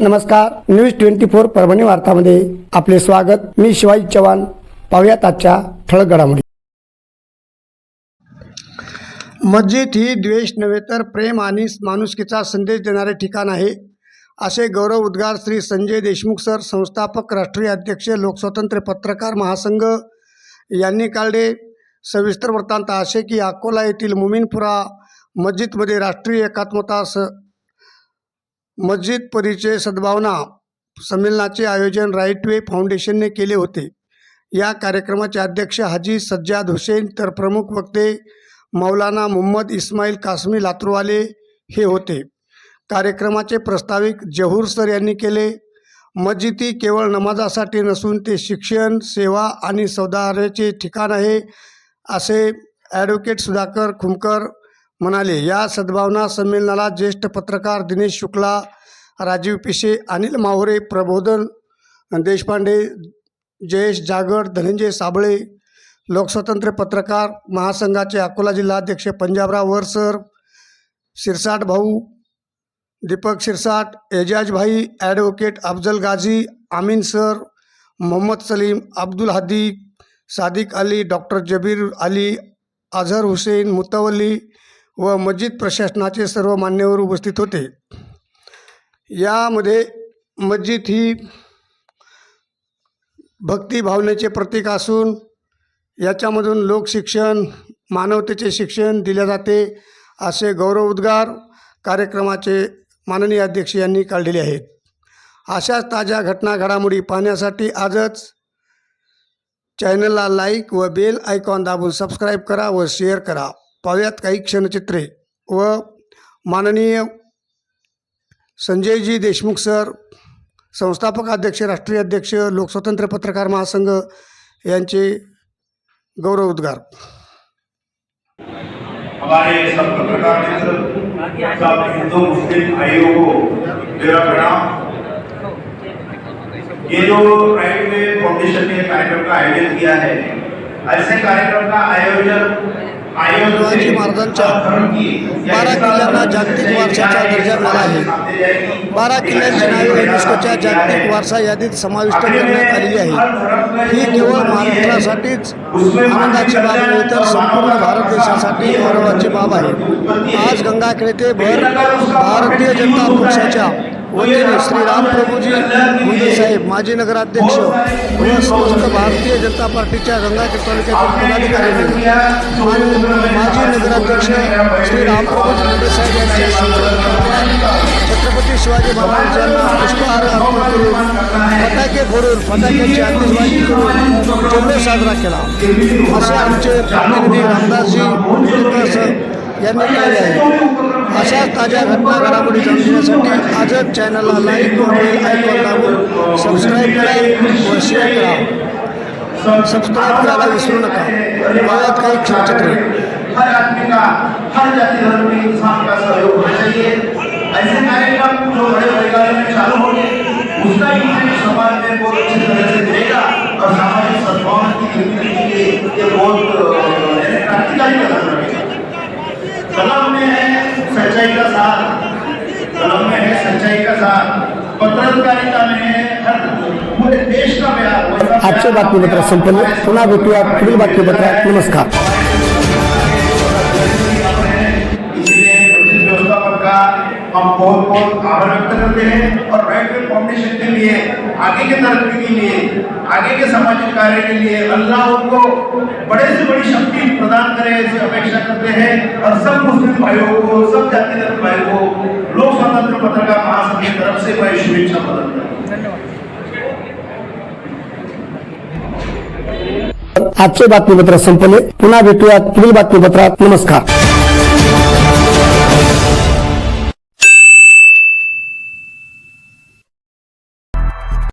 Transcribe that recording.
नमस्कार news twenty four Parbhani वार्तामध्ये आपले स्वागत. मी शिवाजी चव्हाण. पाहुयात आजच्या ठळक घडामोडी. मस्जिद ही द्वेष नव्हे तर प्रेम आणि माणुसकीचा संदेश देणारे ठिकाण आहे. असे गौरव उद्गार श्री संजय देशमुख सर संस्थापक राष्ट्रीय अध्यक्ष लोकस्वतंत्र पत्रकार महासंघ यांनी काढले. सविस्तर वृत्तांत असे की अकोला येथील मुमिनपुरा मस्जिदमध्ये राष्ट्रीय एकात्मता स मस्जिद परिचय सद्भावना संमेलनाचे आयोजन राईट वे फाउंडेशनने केले होते. या कार्यक्रमाचे अध्यक्ष हाजी सज्जाद हुसेन तर प्रमुख वक्ते मौलाना मोहम्मद इस्माईल कासमी लातूरवाले हे होते. कार्यक्रमाचे प्रस्ताविक जहूर सर यांनी केले. मस्जिदी केवळ नमाजासाठी नसून ते शिक्षण सेवा आणि सौदार्याचे ठिकाण आहे असे ॲडव्होकेट सुधाकर खुमकर म्हणाले या सद्भावना संमेलनाला ज्येष्ठ पत्रकार दिनेश शुक्ला राजीव पिशे अनिल माहुरे प्रबोधन देशपांडे जयेश जागड धनंजय साबळे लोकस्वतंत्र पत्रकार महासंघाचे अकोला जिल्हाध्यक्ष पंजाबराव वरसर शिरसाट भाऊ दीपक शिरसाट एजाज भाई ॲडव्होकेट अफजल गाझी आमीन सर मोहम्मद सलीम अब्दुल हदी सादिक अली डॉक्टर जबीर अली अझहर हुसेन मुतवली व मस्जिद प्रशासनाचे सर्व मान्यवर उपस्थित होते. यामध्ये मस्जिद ही भक्ती भावनेचे प्रतीक असून याच्यामधून लोकशिक्षण मानवतेचे शिक्षण दिले जाते असे गौरव उद्गार कार्यक्रमाचे माननीय अध्यक्ष यांनी काढलेले आहेत. अशाच ताज्या घटना घडामोडी पाहण्यासाठी आजच चॅनलला लाईक व बेल आयकॉन दाबून सबस्क्राईब करा व शेअर करा. पाहूयात काही क्षणचित्रे व माननीय संजयजी देशमुख सर संस्थापक अध्यक्ष राष्ट्रीय अध्यक्ष लोकस्वतंत्र पत्रकार महासंघ यांचे गौरव उद्गार. हमारे सब पत्रकार मित्र सब हिंदू मुस्लिम भाइयों को मेरा प्रणाम। ये जो राइट वे फाउंडेशन ने कार्यक्रम का आयोजन किया है ऐसे कार्यक्रम का आयोजन शिवाजी महाराजांच्या बारा किल्ल्यांना जागतिक वारशाचा दर्जा मिळाला आहे. बारा किल्ल्यांची नावे युनेस्कोच्या जागतिक वारसा यादीत समाविष्ट करण्यात आलेली आहे. ही केवळ महाराष्ट्रासाठीच आनंदाची बाब नव्हे तर संपूर्ण भारत देशासाठी गौरवाची बाब आहे. आज गंगाखेडे ते भर भारतीय जनता पक्षाच्या वतीने श्री रामप्रभूजी मुंडे साहेब माजी नगराध्यक्ष व समस्त भारतीय जनता पार्टीच्या गंगाखेड तालुक्यातील पदाधिकाऱ्यांनी माजी नगराध्यक्ष श्री रामप्रभूजी मुंडे साहेब यांचे छत्रपती शिवाजी महाराजांना पुष्पहार अर्पण करून फटाके फोडून फटाक्यांची आतिषबाजी करून जल्लोष साजरा केला. असे आमचे प्रतिनिधी रामदासजी यांनी केले आहे. अशाच ताज्या घटना घडामोडी जाणून घेण्यासाठी आजच चॅनलला लाईक व बेल आयकॉन दाबून सबस्क्राईब करा व शेअर करा। सबस्क्राईब करायला विसरू नका पाहूयात काही क्षणचित्रे हर आदमी का, हर जाति धर्म के इंसान का सहयोग होना चाहिए। ऐसे कार्यक्रम जो बड़े परिवारों में चालू होंगे, उसका इम्पैक्ट समाज में बहुत अच्छी तरह से मिलेगा। और सामाजिक सद्भावना की निर्मित के लिए ये बहुत क्रांतिकारी कदम रहेगा कलम में सच्चाई का साथ कलम में है सच्चाई का साथ पत्रकारिता में है हर पूरे देश का प्यार आजचे बातमीपत्र संपले पुन्हा भेटूया पुढील बातमीपत्रात नमस्कार। हम बहुत बहुत आभार व्यक्त करते हैं और राइट वे फाउंडेशन के लिए, आगे के तरक्की के लिए, आगे के सामाजिक कार्य के लिए अल्लाह उनको बड़े से बड़ी शक्ति प्रदान करे ऐसी अपेक्षा करते हैं। और सब मुस्लिम भाइयों को, सब जाति धर्म भाइयों को लोक स्वतंत्र पत्रकार महासंघ की तरफ़ से मैं शुभेच्छा प्रदान करता आजचे बातमीपत्र संपले पुन्हा भेटूयात पुढील बातमीपत्रात नमस्कार।